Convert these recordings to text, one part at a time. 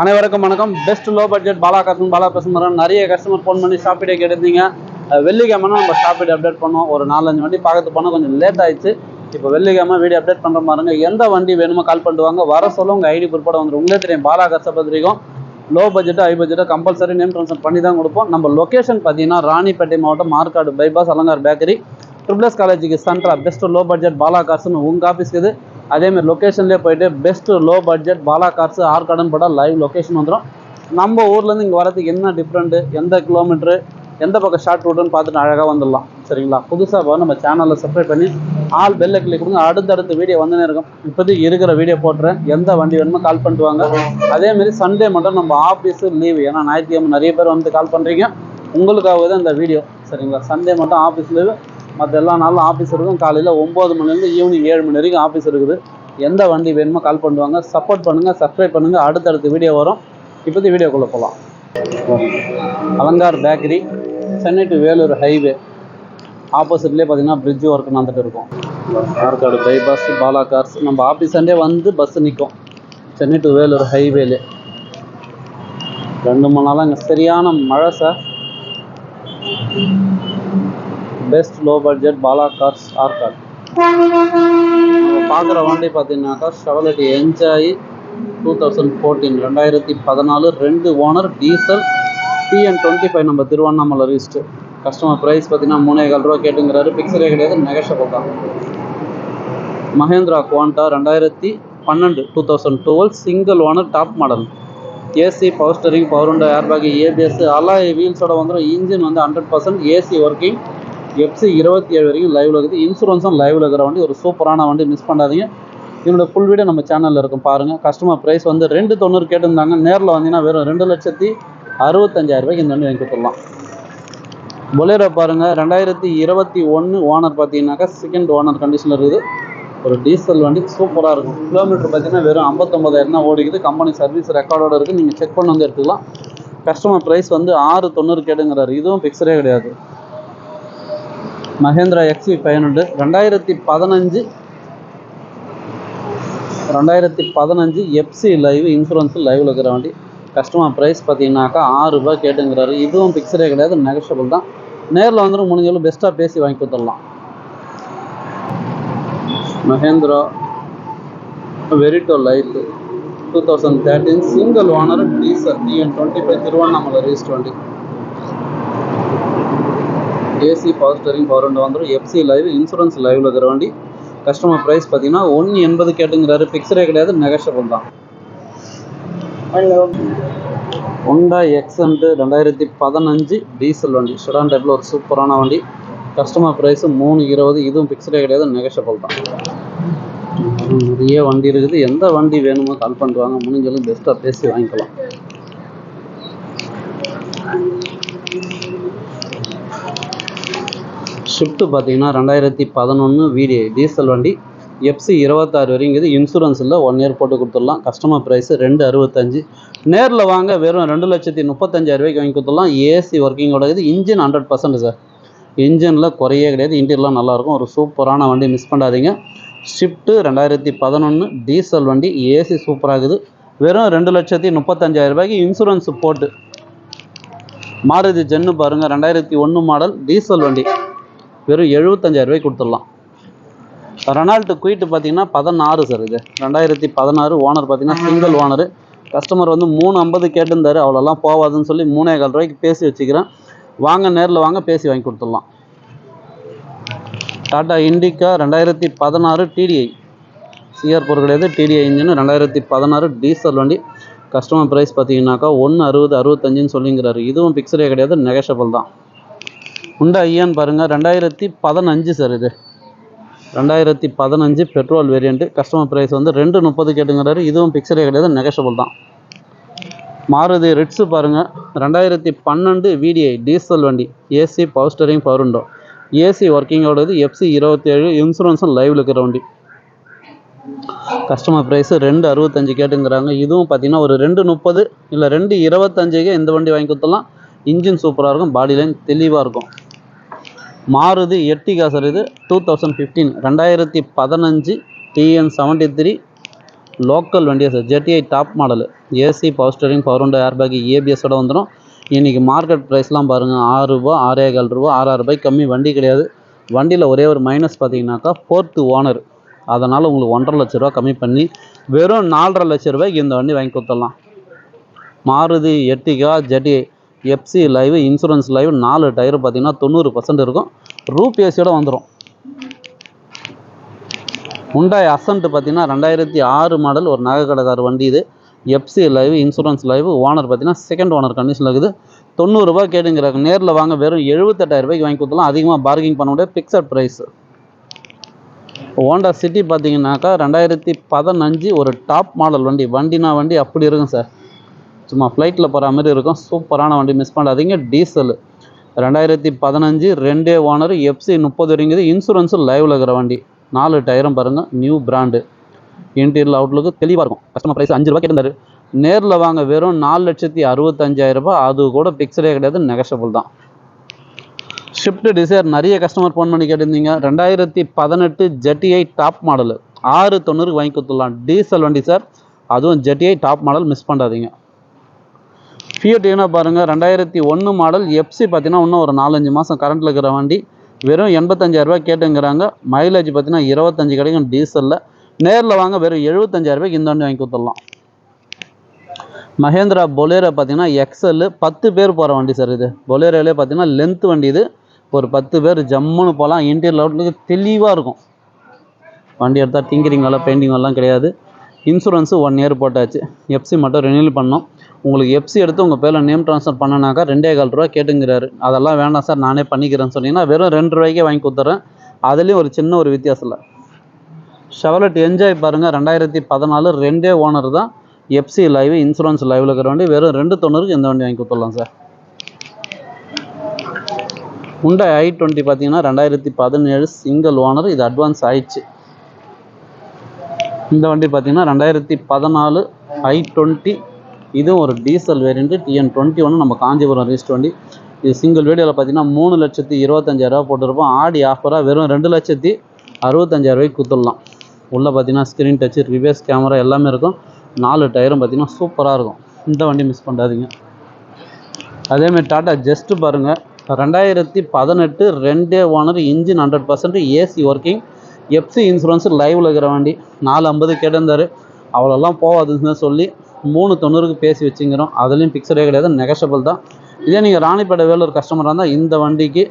அனைவருக்கும் வணக்கம். Best low budget Bala customer Bala customer நிறைய கஸ்டமர் ஃபோன் பண்ணி ஷாப்பிடே கேட்டிருந்தீங்க. வெள்ளிக்கிழமை நம்ம ஷாப்பிடே அப்டேட் பண்ணோம். ஒரு நாலஞ்சு வண்டி பார்க்கறது போனால் கொஞ்சம் லேட் ஆயிடுச்சு. இப்போ வெள்ளிக்கிழமை வீடியோ அப்டேட் பண்ணுற மாதிரிங்க எந்த வண்டி வேணுமோ கால் பண்ணிட்டு வாங்க. வர சொல்ல உங்கள் ஐடி குறிப்பிட வந்துடும் உங்களே தெரியும். பாலா கஷ்ட பத்திரிக்கும் low budget high budget compulsory name transfer பண்ணி தான் கொடுப்போம். நம்ம லொக்கேஷன் பார்த்தீங்கன்னா ராணிப்பேட்டை மாவட்டம் Markadu bypass Alankar bakery triple S காலேஜுக்கு சென்ட்ரா பெஸ்ட் லோ பட்ஜெட் பாலா காசுன்னு உங்கள் ஆஃபீஸ்க்கு இது. அதேமாதிரி லொக்கேஷன்லேயே போயிட்டு best low budget Bala cars ஆர்கார்டன் போட்டால் லைவ் லொக்கேஷன் வந்துடும் நம்ம ஊர்லேருந்து இங்கே வரதுக்கு என்ன டிஃப்ரெண்ட்டு எந்த கிலோமீட்ரு எந்த பக்கம் ஷார்ட் ரூட்டுன்னு பார்த்துட்டு அழகாக வந்துடலாம். சரிங்களா? புதுசாக நம்ம சேனலில் சப்ஸ்கிரைப் பண்ணி ஆல் பெல்ல கிளிக் கொடுங்க. அடுத்தடுத்த வீடியோ வந்துனே இருக்கும். இப்போதைக்கு இருக்கிற வீடியோ போட்டுறேன். எந்த வண்டி வேணுமோ கால் பண்ணிட்டு வாங்க. அதேமாரி சண்டே மட்டும் நம்ம ஆஃபீஸு லீவு ஏன்னா ஞாயிற்றுக்கிழமை நிறைய பேர் வந்து கால் பண்ணுறீங்க உங்களுக்காக தான் இந்த வீடியோ சரிங்களா? சண்டே மட்டும் ஆஃபீஸ் லீவு மற்ற எல்லா நாளும் ஆஃபீஸ் இருக்கும். காலையில் ஒம்பது மணிலேருந்து ஈவினிங் ஏழு மணி வரைக்கும் ஆஃபீஸ் இருக்குது. எந்த வண்டி வேணுமோ கால் பண்ணுவாங்க. சப்போர்ட் பண்ணுங்கள் சப்ஸ்கிரைப் பண்ணுங்கள் அடுத்தடுத்த வீடியோ வரும். இப்போதைக்கு வீடியோக்குள்ளே போகலாம் Alankar bakery Chennai to Vellore highway ஆப்போசிட்லேயே பார்த்தீங்கன்னா பிரிட்ஜ் ஒர்க் நடந்துட்டு இருக்கும். ஆற்காடு பைபாஸ் பாலா கார்ஸ் நம்ம ஆஃபீஸ் வந்து பஸ் நிற்கும் சென்னை டு வேலூர் ஹைவேலே ரெண்டு மூணு நாளாக இங்கே சரியான மழை sir best low budget Bala cars Arcot பார்க்குற வண்டி பார்த்தீங்கன்னாக்கா Chevrolet enjoy two thousand fourteen ரெண்டாயிரத்தி பதினாலு ரெண்டு owner diesel TN twenty five நம்ம திருவண்ணாமலை ரிஸ்ட்டு கஸ்டமர் ப்ரைஸ் பார்த்தீங்கன்னா மூணே கால் ரூபா கேட்டுங்கிறாரு. பிக்சரே கிடையாது நெகஷபிள் தான். மஹேந்திரா குவாண்டா ரெண்டாயிரத்தி பன்னெண்டு two thousand twelve single owner top model AC power steering power window airbag ABS alloy வீல்ஸோட வந்துடும் இன்ஜின் வந்து hundred percent AC working FC இருபத்தி ஏழு வரைக்கும் லைவில் இருக்குது. இன்சூரன்ஸும் லைவில் இருக்கிற வண்டி ஒரு சூப்பரான வண்டி மிஸ் பண்ணாதீங்க. இதனோட ஃபுல் வீடியோ நம்ம சேனலில் இருக்கும். பாருங்கள் கஸ்டமர் ப்ரைஸ் வந்து ரெண்டு தொண்ணூறு கேட்டிருந்தாங்க. நேரில் வந்தீங்கன்னா வெறும் ரெண்டு லட்சத்தி அறுபத்தஞ்சாயிரம் ரூபாய்க்கு இந்த வண்டி வாங்கி கொடுத்துடலாம். பொலேரோ பாருங்கள் ரெண்டாயிரத்தி இருபத்தி ஒன்று ஓனர் பார்த்தீங்கன்னாக்கா செகண்ட் ஓனர் கண்டிஷனில் இருக்குது. ஒரு டீசல் வண்டி சூப்பராக இருக்கும். கிலோமீட்டர் பார்த்தீங்கன்னா வெறும் ஐம்பத்தொம்பதாயிரம் தான் ஓடிக்குது. கம்பெனி சர்வீஸ் ரெக்கார்டோட இருக்குது நீங்கள் செக் பண்ணி வந்து எடுத்துக்கலாம். கஸ்டமர் ப்ரைஸ் வந்து ஆறு தொண்ணூறு கேட்டுங்கிறாரு. இதுவும் ஃபிக்ஸரே கிடையாது. மஹேந்திரா எக்ஸி ஃபைவ் ஹண்ட்ரட் ரெண்டாயிரத்தி பதினஞ்சு ரெண்டாயிரத்தி பதினஞ்சு எஃப்சி லைவ் இன்சூரன்ஸ் லைவில் இருக்கிற வண்டி. கஸ்டமர் ப்ரைஸ் பார்த்தீங்கன்னாக்கா ஆறு ரூபாய் கேட்டுங்கிறாரு. இதுவும் பிக்சரே கிடையாது நெகஷபிள் தான். நேரில் வந்துடும் முடிஞ்சாலும் பெஸ்ட்டாக பேசி வாங்கி கொடுத்துடலாம். Mahindra Verito light two thousand thirteen single owner diesel TN twenty five Tiruvannamalai raise வண்டி. AC power steering power window வந்துடும் எஃப்சி லைவ் இன்சூரன்ஸ் லைவில் இருக்கிற வண்டி. கஸ்டமர் ப்ரைஸ் பார்த்தீங்கன்னா ஒன்று எண்பது கேட்டுங்கிறாரு. பிக்சரே கிடையாது நெகஷபிள் தான். ஹோண்டா எக்ஸன்ட்டு ரெண்டாயிரத்தி பதினஞ்சு டீசல் வண்டி. ஷெடான் டைப்பில் ஒரு சூப்பரான வண்டி. கஸ்டமர் ப்ரைஸு மூணு இருபது. இதுவும் ஃபிக்ஸரே கிடையாது நெகஷபிள் தான். நிறைய வண்டி இருக்குது. எந்த வண்டி வேணுமோ கால் பண்ணுவாங்க வாங்க முடிஞ்சாலும் பெஸ்ட்டாக பேசி வாங்கிக்கலாம். ஷிஃப்ட்டு பார்த்தீங்கன்னா ரெண்டாயிரத்தி பதினொன்று விடிஐ டீசல் வண்டி எஃப்சி இருபத்தாறு வரைக்கும் இது இன்சூரன்ஸ் இல்லை ஒன் இயர் போட்டு கொடுத்துடலாம். கஸ்டமர் ப்ரைஸு ரெண்டு அறுபத்தஞ்சு. நேரில் வாங்க வெறும் ரெண்டு லட்சத்தி முப்பத்தஞ்சாயிரம் ரூபாய்க்கு வாங்கி கொடுத்துடலாம். ஏசி ஒர்க்கிங்கோட இது இன்ஜின் ஹண்ட்ரட் பர்சன்ட் சார் இன்ஜினில் குறையே கிடையாது. இன்டீரியர்லாம் நல்லாயிருக்கும். ஒரு சூப்பரான வண்டி மிஸ் பண்ணாதீங்க. ஷிஃப்ட்டு ரெண்டாயிரத்தி பதினொன்று டீசல் வண்டி ஏசி சூப்பராகுது வெறும் ரெண்டு லட்சத்தி முப்பத்தஞ்சாயிரம் ரூபாய்க்கு இன்சூரன்ஸ் போட்டு. மாருதி ஜென்னு பாருங்கள் ரெண்டாயிரத்தி ஒன்று மாடல் டீசல் வண்டி. வெறும் எழுபத்தஞ்சாயிரம் ரூபாய்க்கு கொடுத்துடலாம். ரெனால்ட்டு குயிட்டு பார்த்தீங்கன்னா பதினாறு சார் இது. ரெண்டாயிரத்தி பதினாறு ஓனர் பார்த்தீங்கன்னா சிங்கிள் ஓனர் கஸ்டமர் வந்து மூணு ஐம்பது கேட்டிருந்தாரு. அவ்வளோலாம் போகாதுன்னு சொல்லி மூணே கால் ரூபாய்க்கு பேசி வச்சுக்கிறேன். வாங்க நேரில் வாங்க பேசி வாங்கி கொடுத்துடலாம். டாடா இண்டிகா ரெண்டாயிரத்தி பதினாறு டிடிஐ சிஆர் பொருள் கிடையாது டிடிஐ இன்ஜின் ரெண்டாயிரத்தி பதினாறு டீசல் வண்டி. கஸ்டமர் ப்ரைஸ் பார்த்தீங்கன்னாக்கா ஒன்று அறுபது அறுபத்தஞ்சுன்னு சொல்லிங்கிறாரு. இதுவும் பிக்சரே கிடையாது நெகஷபிள் தான். உண்டா ஐயான்னு பாருங்கள் ரெண்டாயிரத்தி பதினஞ்சு சார் இது. ரெண்டாயிரத்தி பதினஞ்சு பெட்ரோல் வேரியண்ட்டு கஸ்டமர் ப்ரைஸ் வந்து ரெண்டு முப்பது கேட்டுங்கிறாரு. இதுவும் பிக்சரே கிடையாது நெகஷபிள் தான். மாருதி ரிட்ஸு பாருங்கள் ரெண்டாயிரத்தி பன்னெண்டு விடிஐ டீசல் வண்டி. AC power steering power window AC ஒர்க்கிங்கோடது FC இருபத்தேழு இன்சூரன்ஸும் லைவில் இருக்கிற வண்டி. கஸ்டமர் ப்ரைஸு ரெண்டு அறுபத்தஞ்சு கேட்டுங்கிறாங்க. இதுவும் பார்த்தீங்கன்னா ஒரு ரெண்டு முப்பது இல்லை ரெண்டு இருபத்தஞ்சுக்கே இந்த வண்டி வாங்கி கொடுத்தலாம் இன்ஜின் சூப்பராக இருக்கும் பாடி லைன் தெளிவாக இருக்கும். மாருதி எர்டிகா சார் இது டூ தௌசண்ட் ஃபிஃப்டீன் ரெண்டாயிரத்தி பதினஞ்சு டிஎன் செவன்ட்டி த்ரீ லோக்கல் வண்டியா sir ZDI top model AC power steering power window air bag ஏபிஎஸோட வந்துடும் இன்றைக்கி மார்க்கெட் ப்ரைஸ்லாம் பாருங்கள் ஆறு ரூபா ஆறே கால் ரூபா ஆறாயிரம் ரூபாய்க்கு கம்மி வண்டி கிடையாது. வண்டியில் ஒரே ஒரு மைனஸ் பார்த்தீங்கன்னாக்கா ஃபோர்த்து ஓனர் அதனால் உங்களுக்கு ஒன்றரை லட்ச ரூபா கம்மி பண்ணி வெறும் நாலரை லட்ச ரூபாய்க்கு இந்த வண்டி வாங்கி கொடுத்துடலாம். Maruti Ertiga ZDI FC live insurance live நாலு டயர் பார்த்தீங்கன்னா தொண்ணூறு பர்சன்ட் இருக்கும். ரூப் ஏசியோட வந்துடும் உண்டாய் அசன்ட் பார்த்தீங்கன்னா ரெண்டாயிரத்தி ஆறு மாடல் ஒரு நகை வண்டி இது. FC live insurance live owner பார்த்தீங்கன்னா செகண்ட் ஓனர் கண்டிஷனில் இருக்குது. தொண்ணூறுரூபா கேட்டுங்கிறாங்க. நேரில் வாங்க வெறும் எழுபத்தெட்டாயிரம் ரூபாய்க்கு வாங்கி கொடுத்தலாம் அதிகமாக பார்கிங் பண்ண முடியாது. ஃபிக்ஸட் ப்ரைஸ் ஹோண்டா சிட்டி பார்த்தீங்கன்னாக்கா ரெண்டாயிரத்தி பதினஞ்சு ஒரு டாப் மாடல் வண்டி. வண்டினா வண்டி அப்படி இருக்கும் சார். சும்மா ஃப்ளைட்டில் போகிற மாதிரி இருக்கும். சூப்பரான வண்டி மிஸ் பண்ணாதீங்க. டீசல் ரெண்டாயிரத்தி பதினஞ்சு ரெண்டே ஓனர் எஃப்சி முப்பது வரைங்கிறது இன்சூரன்ஸும் லைவில் இருக்கிற வண்டி. நாலு டயரும் பாருங்கள் நியூ பிராண்டு இன்டீரியல் அவுட்லுக்கு தெளிவாக இருக்கும். கஸ்டமர் ப்ரைஸ் அஞ்சு ரூபா கேட்டிருந்தாரு நேரில் வாங்க வெறும் நாலு லட்சத்தி அறுபத்தஞ்சாயிரரூபா அது கூட ஃபிக்ஸடே கிடையாது நெகஷபிள் தான். ஷிஃப்ட் டிசைர் நிறைய கஸ்டமர் ஃபோன் பண்ணி கேட்டிருந்தீங்க. ரெண்டாயிரத்தி பதினெட்டு ஜெட்டிஐ டாப் மாடலு ஆறு தொண்ணூறுக்கு வாங்கி கொடுத்துடலாம். டீசல் வண்டி சார் அதுவும் ஜெட்டிஐ டாப் மாடல் மிஸ் பண்ணாதீங்க. ஃபியட் பாருங்கள் ரெண்டாயிரத்தி ஒன்று மாடல் எஃப்சி பார்த்தீங்கன்னா இன்னும் ஒரு நாலஞ்சு மாதம் கரண்ட்டில் இருக்கிற வண்டி. வெறும் எண்பத்தஞ்சாயிரரூபா கேட்டுங்கிறாங்க. மைலேஜ் பார்த்தீங்கன்னா இருபத்தஞ்சி கிடைக்கும் டீசலில் நேரில் வாங்க வெறும் எழுபத்தஞ்சாயிரரூபாய்க்கு இந்த வண்டி வாங்கி கொடுத்துடலாம். மஹேந்திரா பொலேரோ பார்த்தீங்கன்னா எக்ஸல் பத்து பேர் போகிற வண்டி சார் இது. பொலேரோலே பார்த்தீங்கன்னா லென்த் வண்டி இது. ஒரு பத்து பேர் ஜம்முன்னு போகலாம். இன்டீரியர் அவுட்லுக்கு தெளிவாக இருக்கும். வண்டி எடுத்தால் டிங்கரிங் வேலை பெயிண்டிங் வேலைலாம் கிடையாது. இன்சூரன்ஸு ஒன் இயர் போட்டாச்சு. எஃப்சி மட்டும் ரெனியூல் பண்ணோம். உங்களுக்கு எஃப்சி எடுத்து உங்கள் பேரில் நேம் ட்ரான்ஸ்ஃபர் பண்ணனாக்கா ரெண்டே கால் ரூபா கேட்டுங்கிறாரு. அதெல்லாம் வேண்டாம் சார் நானே பண்ணிக்கிறேன்னு சொன்னீங்கன்னா வெறும் ரெண்டு ரூபாய்க்கே வாங்கி கொடுத்துட்றேன் அதுலேயும் ஒரு சின்ன ஒரு வித்தியாசம் இல்லை ஷெவலட் என்ஜாய் பாருங்கள் ரெண்டாயிரத்தி பதினாலு ரெண்டே ஓனர் தான் எஃப்சி லைவ் இன்சூரன்ஸ் லைவில் இருக்கிற வண்டி வெறும் ரெண்டு தொண்ணூறுக்கு இந்த வண்டி வாங்கி கொடுத்துடலாம் சார். உண்டை ஐ டுவெண்ட்டி பார்த்தீங்கன்னா ரெண்டாயிரத்தி பதினேழு சிங்கிள் ஓனர் இது அட்வான்ஸ் ஆயிடுச்சு. இந்த வண்டி பார்த்தீங்கன்னா ரெண்டாயிரத்தி பதினாலு ஐ டுவெண்ட்டி இதுவும் ஒரு டீசல் வேரியண்ட்டு டிஎன் டுவெண்ட்டி ஒன்று நம்ம காஞ்சிபுரம் ரீஸ்ட் வண்டி இது சிங்கிள் வீடியோவில் பார்த்தீங்கன்னா மூணு லட்சத்தி இருபத்தஞ்சாயிரரூவா போட்டிருப்போம். ஆடி ஆஃபராக வெறும் ரெண்டு லட்சத்தி அறுபத்தஞ்சாயிரரூவாய்க்கு கொடுத்துடலாம். உள்ளே பார்த்தீங்கன்னா ஸ்க்ரீன் டச்சு ரிவர்ஸ் கேமரா எல்லாமே இருக்கும். நாலு டயரும் பார்த்தீங்கன்னா சூப்பராக இருக்கும். இந்த வண்டி மிஸ் பண்ணாதீங்க. அதேமாதிரி டாட்டா ஜஸ்ட்டு பாருங்கள் ரெண்டாயிரத்தி பதினெட்டு ரெண்டே owner engine hundred percent AC working FC insurance லைவில் இருக்கிற வண்டி. நாலு ஐம்பது கேட்டிருந்தார். அவ்வளோலாம் போகாதுன்னு சொல்லி மூணு தொண்ணூறுக்கு பேசி வச்சுங்கிறோம். அதுலேயும் பிக்சடே கிடையாது நெகஷபிள் தான். இதே நீங்கள் ராணிப்பேட்டை வேலூர் கஸ்டமராக இருந்தால் இந்த வண்டிக்கு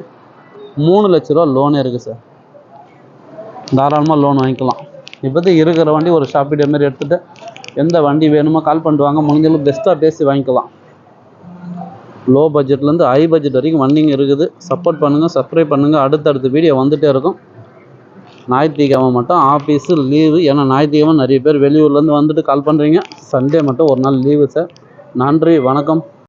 மூணு லட்ச ரூபா லோனே இருக்குது சார் தாராளமாக லோன் வாங்கிக்கலாம். இப்போதைக்கு இருக்கிற வண்டி ஒரு ஷாப்பிடே மாரி எடுத்துகிட்டு எந்த வண்டி வேணுமோ கால் பண்ணிட்டு வாங்க. முடிஞ்சளவு பெஸ்ட்டாக பேசி வாங்கிக்கலாம். லோ பட்ஜெட்லேருந்து ஹை பட்ஜெட் வரைக்கும் வண்டிங்க இருக்குது. சப்போர்ட் பண்ணுங்கள் சப்ஸ்கிரைப் பண்ணுங்கள் அடுத்தடுத்த வீடியோ வந்துகிட்டே இருக்கும். ஞாயிற்றுக்கிழமை மட்டும் ஆஃபீஸு லீவு ஏன்னா ஞாயிற்றுக்கிழமை நிறைய பேர் வெளியூர்லேருந்து வந்துட்டு கால் பண்ணுறீங்க சண்டே மட்டும் ஒரு நாள் லீவு சார் நன்றி வணக்கம்.